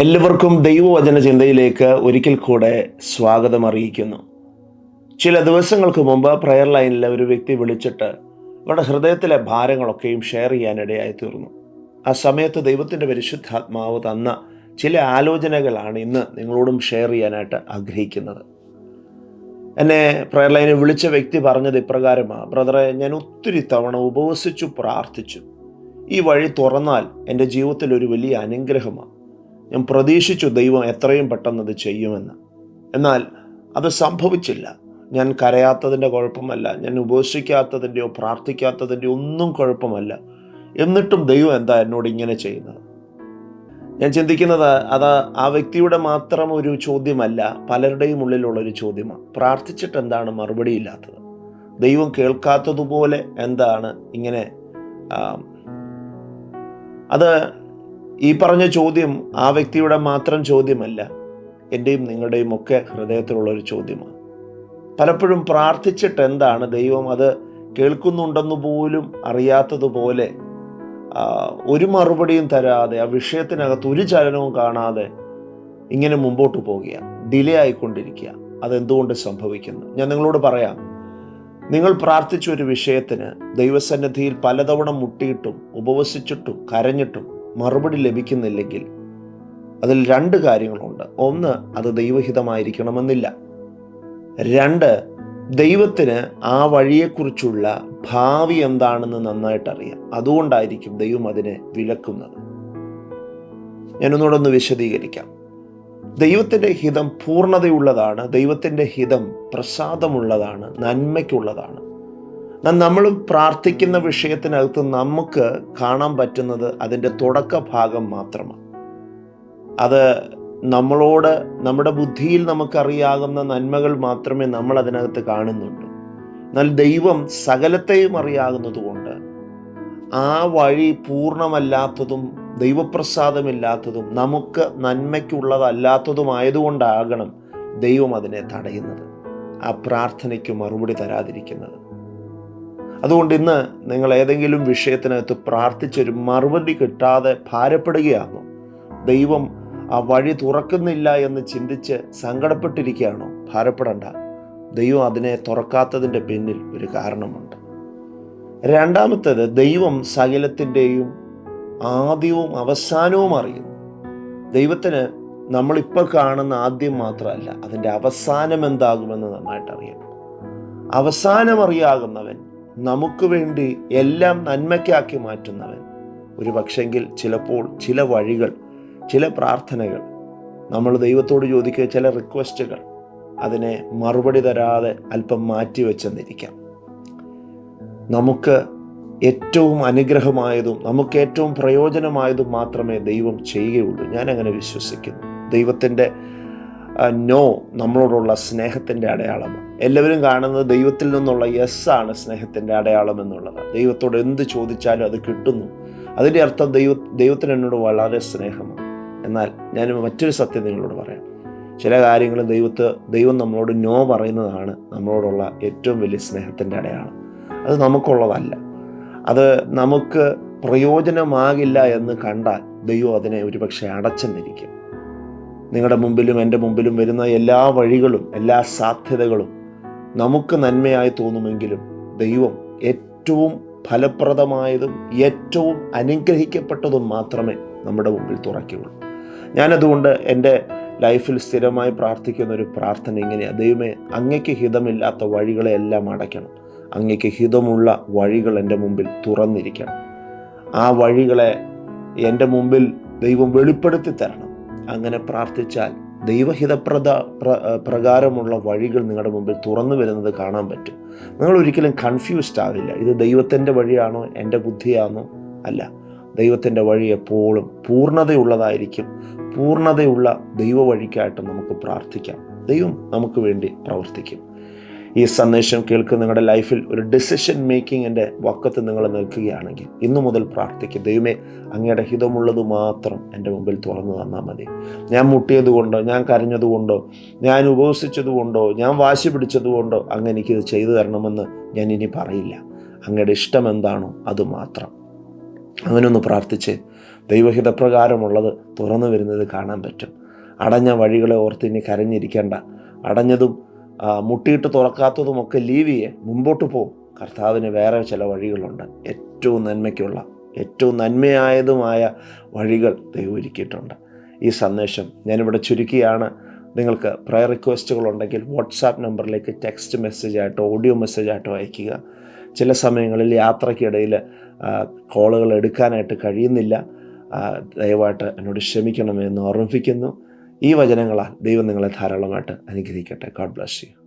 എല്ലാവർക്കും ദൈവവചന ചിന്തയിലേക്ക് ഒരിക്കൽ കൂടെ സ്വാഗതം അറിയിക്കുന്നു. ചില ദിവസങ്ങൾക്ക് മുമ്പ് പ്രയർ ലൈനിലെ ഒരു വ്യക്തി വിളിച്ചിട്ട് അവരുടെ ഹൃദയത്തിലെ ഭാരങ്ങളൊക്കെയും ഷെയർ ചെയ്യാനിടയായി തീർന്നു. ആ സമയത്ത് ദൈവത്തിന്റെ പരിശുദ്ധാത്മാവ് തന്ന ചില ആലോചനകളാണ് ഇന്ന് നിങ്ങളോടും ഷെയർ ചെയ്യാനായിട്ട് ആഗ്രഹിക്കുന്നത്. എന്നെ പ്രയർ ലൈനിൽ വിളിച്ച വ്യക്തി പറഞ്ഞത് ഇപ്രകാരമാണ് ബ്രദറെ ഞാൻ ഒത്തിരി തവണ ഉപവസിച്ചു പ്രാർത്ഥിച്ചു. ഈ വഴി തുറന്നാൽ എന്റെ ജീവിതത്തിൽ ഒരു വലിയ അനുഗ്രഹമാണ് ഞാൻ പ്രതീക്ഷിച്ചു ദൈവം എത്രയും പെട്ടെന്ന് അത് ചെയ്യുമെന്ന്. എന്നാൽ അത് സംഭവിച്ചില്ല. ഞാൻ കരയാത്തതിന്റെ കുഴപ്പമല്ല. ഞാൻ ഉപേക്ഷിക്കാത്തതിന്റെയോ പ്രാർത്ഥിക്കാത്തതിന്റെയോ ഒന്നും കുഴപ്പമല്ല. എന്നിട്ടും ദൈവം എന്താ എന്നോട് ഇങ്ങനെ ചെയ്യുന്നത്? ഞാൻ ചിന്തിക്കുന്നത് അത് ആ വ്യക്തിയുടെ മാത്രം ഒരു ചോദ്യമല്ല പലരുടെയും ഉള്ളിലുള്ള ഒരു ചോദ്യമാണ്. പ്രാർത്ഥിച്ചിട്ട് എന്താണ് മറുപടി ഇല്ലാത്തത്? ദൈവം കേൾക്കാത്തതുപോലെ എന്താണ് ഇങ്ങനെ അത് ഈ പറഞ്ഞ ചോദ്യം ആ വ്യക്തിയുടെ മാത്രം ചോദ്യമല്ല എന്റെയും നിങ്ങളുടെയും ഒക്കെ ഹൃദയത്തിലുള്ള ഒരു ചോദ്യമാണ്. പലപ്പോഴും പ്രാർത്ഥിച്ചിട്ട് എന്താണ് ദൈവം അത് കേൾക്കുന്നുണ്ടെന്ന് പോലും അറിയാത്തതുപോലെ ഒരു മറുപടിയും തരാതെ ആ വിഷയത്തിനകത്ത് ഒരു ചലനവും കാണാതെ ഇങ്ങനെ മുമ്പോട്ട് പോകുക ഡിലേ ആയിക്കൊണ്ടിരിക്കുക. അതെന്തുകൊണ്ട് സംഭവിക്കുന്നു? ഞാൻ നിങ്ങളോട് പറയാം. നിങ്ങൾ പ്രാർത്ഥിച്ച ഒരു വിഷയത്തിന് ദൈവസന്നിധിയിൽ പലതവണ മുട്ടിയിട്ടും ഉപവസിച്ചിട്ടും കരഞ്ഞിട്ടും മറുപടി ലഭിക്കുന്നില്ലെങ്കിൽ അതിൽ രണ്ട് കാര്യങ്ങളുണ്ട്. ഒന്ന് അത് ദൈവഹിതമായിരിക്കണമെന്നില്ല. രണ്ട് ദൈവത്തിന് ആ വഴിയെക്കുറിച്ചുള്ള ഭാവി എന്താണെന്ന് നന്നായിട്ട് അറിയാം അതുകൊണ്ടായിരിക്കും ദൈവം അതിനെ വിലക്കുന്നത്. ഞാനൊന്നുകൂടെ ഒന്ന് വിശദീകരിക്കാം. ദൈവത്തിന്റെ ഹിതം പൂർണതയുള്ളതാണ് ദൈവത്തിന്റെ ഹിതം പ്രസാദമുള്ളതാണ് നന്മയ്ക്കുള്ളതാണ്. നമ്മൾ പ്രാർത്ഥിക്കുന്ന വിഷയത്തിനകത്ത് നമുക്ക് കാണാൻ പറ്റുന്നത് അതിന്റെ തുടക്ക ഭാഗം മാത്രമാണ്. അത് നമ്മളോട് നമ്മുടെ ബുദ്ധിയിൽ നമുക്കറിയാകുന്ന നന്മകൾ മാത്രമേ നമ്മൾ അതിനകത്ത് കാണുന്നുള്ളൂ. എന്നാൽ ദൈവം സകലത്തെയും അറിയാകുന്നതുകൊണ്ട് ആ വഴി പൂർണമല്ലാത്തതും ദൈവപ്രസാദമില്ലാത്തതും നമുക്ക് നന്മയ്ക്കുള്ളതല്ലാത്തതുമായതുകൊണ്ടാകണം ദൈവം അതിനെ തടയുന്നത് ആ പ്രാർത്ഥനയ്ക്ക് മറുപടി തരാതിരിക്കുന്നത്. അതുകൊണ്ട് ഇന്ന് നിങ്ങൾ ഏതെങ്കിലും വിഷയത്തിനകത്ത് പ്രാർത്ഥിച്ചൊരു മറുപടി കിട്ടാതെ ഭാരപ്പെടുകയാണോ? ദൈവം ആ വഴി തുറക്കുന്നില്ല എന്ന് ചിന്തിച്ച് സങ്കടപ്പെട്ടിരിക്കുകയാണോ? ഭാരപ്പെടണ്ട. ദൈവം അതിനെ തുറക്കാത്തതിന്റെ പിന്നിൽ ഒരു കാരണമുണ്ട്. രണ്ടാമത്തേത് ദൈവം സകലത്തിന്റെയും ആദ്യവും അവസാനവും അറിയുന്നു. ദൈവത്തിന് നമ്മളിപ്പോൾ കാണുന്ന ആദ്യം മാത്രമല്ല അതിന്റെ അവസാനം എന്താകുമെന്ന് നന്നായിട്ട് അറിയാം അവസാനം അറിയാകുന്നവൻ നമുക്ക് വേണ്ടി എല്ലാം നന്മയ്ക്കാക്കി മാറ്റുന്നവൻ. ഒരു പക്ഷെങ്കിൽ ചിലപ്പോൾ ചില വഴികൾ ചില പ്രാർത്ഥനകൾ നമ്മൾ ദൈവത്തോട് ചോദിക്കുക ചില റിക്വസ്റ്റുകൾ അതിനെ മറുപടി തരാതെ അല്പം മാറ്റിവെച്ചെന്നിരിക്കാം നമുക്ക് ഏറ്റവും അനുഗ്രഹമായതും നമുക്ക് ഏറ്റവും പ്രയോജനമായതും മാത്രമേ ദൈവം ചെയ്യുകയുള്ളൂ. ഞാൻ അങ്ങനെ വിശ്വസിക്കുന്നു. ദൈവത്തിന്റെ നോ നമ്മളോടുള്ള സ്നേഹത്തിന്റെ അടയാളമാണ് എല്ലാവരും കാണുന്നത് ദൈവത്തിൽ നിന്നുള്ള യെസ് ആണ് സ്നേഹത്തിന്റെ അടയാളം എന്നുള്ളത്. ദൈവത്തോട് എന്ത് ചോദിച്ചാലും അത് കിട്ടുന്നു. അതിന്റെ അർത്ഥം ദൈവ ദൈവത്തിന് എന്നോട് വളരെ സ്നേഹമാണ്. എന്നാൽ ഞാൻ മറ്റൊരു സത്യം നിങ്ങളോട് പറയാം. ചില കാര്യങ്ങൾ ദൈവത്ത് ദൈവം നമ്മളോട് നോ പറയുന്നതാണ് നമ്മളോടുള്ള ഏറ്റവും വലിയ സ്നേഹത്തിന്റെ അടയാളം. അത് നമുക്കുള്ളതല്ല. അത് നമുക്ക് പ്രയോജനമാകില്ല എന്ന് കണ്ടാൽ ദൈവം അതിനെ ഒരുപക്ഷെ അടച്ചെന്നിരിക്കും. നിങ്ങളുടെ മുമ്പിലും എന്റെ മുമ്പിലും വരുന്ന എല്ലാ വഴികളും എല്ലാ സാധ്യതകളും നമുക്ക് നന്മയായി തോന്നുമെങ്കിലും ദൈവം ഏറ്റവും ഫലപ്രദമായതും ഏറ്റവും അനുഗ്രഹിക്കപ്പെട്ടതും മാത്രമേ നമ്മുടെ മുമ്പിൽ തുറക്കുകയുള്ളൂ. ഞാനതുകൊണ്ട് എന്റെ ലൈഫിൽ സ്ഥിരമായി പ്രാർത്ഥിക്കുന്ന ഒരു പ്രാർത്ഥന ഇങ്ങനെയാണ് ദൈവമേ അങ്ങയ്ക്ക് ഹിതമില്ലാത്ത വഴികളെ എല്ലാം അടയ്ക്കണം. അങ്ങയ്ക്ക് ഹിതമുള്ള വഴികൾ എന്റെ മുമ്പിൽ തുറന്നിരിക്കണം. ആ വഴികളെ എന്റെ മുമ്പിൽ ദൈവം വെളിപ്പെടുത്തി തരണം അങ്ങനെ പ്രാർത്ഥിച്ചാൽ ദൈവഹിതപ്രദ പ്ര പ്രകാരമുള്ള വഴികൾ നിങ്ങളുടെ മുമ്പിൽ തുറന്നു വരുന്നത് കാണാൻ പറ്റും. നിങ്ങൾ ഒരിക്കലും കൺഫ്യൂസ്ഡ് ആവില്ല. ഇത് ദൈവത്തിന്റെ വഴിയാണോ എന്റെ ബുദ്ധിയാണോ അല്ല. ദൈവത്തിന്റെ വഴി എപ്പോഴും പൂർണതയുള്ളതായിരിക്കും. പൂർണതയുള്ള ദൈവ വഴിക്കായിട്ട് നമുക്ക് പ്രാർത്ഥിക്കാം. ദൈവം നമുക്ക് വേണ്ടി പ്രവർത്തിക്കും. ഈ സന്ദേശം കേൾക്കുന്ന നിങ്ങളുടെ ലൈഫിൽ ഒരു ഡിസിഷൻ മേക്കിങ്ങിന്റെ വക്കത്ത് നിങ്ങൾ നിൽക്കുകയാണെങ്കിൽ ഇന്നു മുതൽ പ്രാർത്ഥിക്കും. ദൈവമേ അങ്ങയുടെ ഹിതമുള്ളത് മാത്രം എന്റെ മുമ്പിൽ തുറന്നു തന്നാൽ മതി. ഞാൻ മുട്ടിയത് കൊണ്ടോ ഞാൻ കരഞ്ഞതുകൊണ്ടോ ഞാൻ ഉപവസിച്ചതുകൊണ്ടോ ഞാൻ വാശി പിടിച്ചത് കൊണ്ടോ അങ്ങ് എനിക്കിത് ചെയ്തു തരണമെന്ന് ഞാൻ ഇനി പറയില്ല. അങ്ങയുടെ ഇഷ്ടം എന്താണോ അത് മാത്രം. അങ്ങനെയൊന്ന് പ്രാർത്ഥിച്ച് ദൈവഹിതപ്രകാരമുള്ളത് തുറന്നു വരുന്നത് കാണാൻ പറ്റും. അടഞ്ഞ വഴികളെ ഓർത്ത് ഇനി കരഞ്ഞിരിക്കേണ്ട. അടഞ്ഞതും മുട്ടിയിട്ട് തുറക്കാത്തതുമൊക്കെ ലീവ് ചെയ്യേ. മുമ്പോട്ട് പോകും കർത്താവിന് വേറെ ചില വഴികളുണ്ട്. ഏറ്റവും നന്മയ്ക്കുള്ള ഏറ്റവും നന്മയായതുമായ വഴികൾ ദൈവം ഒരുക്കിയിട്ടുണ്ട്. ഈ സന്ദേശം ഞാനിവിടെ ചുരുക്കിയാണ്. നിങ്ങൾക്ക് പ്രയർ റിക്വസ്റ്റുകൾ ഉണ്ടെങ്കിൽ വാട്സാപ്പ് നമ്പറിലേക്ക് ടെക്സ്റ്റ് മെസ്സേജ് ആയിട്ടോ ഓഡിയോ മെസ്സേജ് ആയിട്ടോ അയയ്ക്കുക. ചില സമയങ്ങളിൽ യാത്രയ്ക്കിടയിൽ കോളുകൾ എടുക്കാനായിട്ട് കഴിയുന്നില്ല. ദയവായിട്ട് എന്നോട് ക്ഷമിക്കണമെന്ന് ഓർമ്മിപ്പിക്കുന്നു. ഈ വചനങ്ങളാൽ ദൈവം നിങ്ങളെ ധാരാളമായിട്ട് അനുഗ്രഹിക്കട്ടെ. God bless you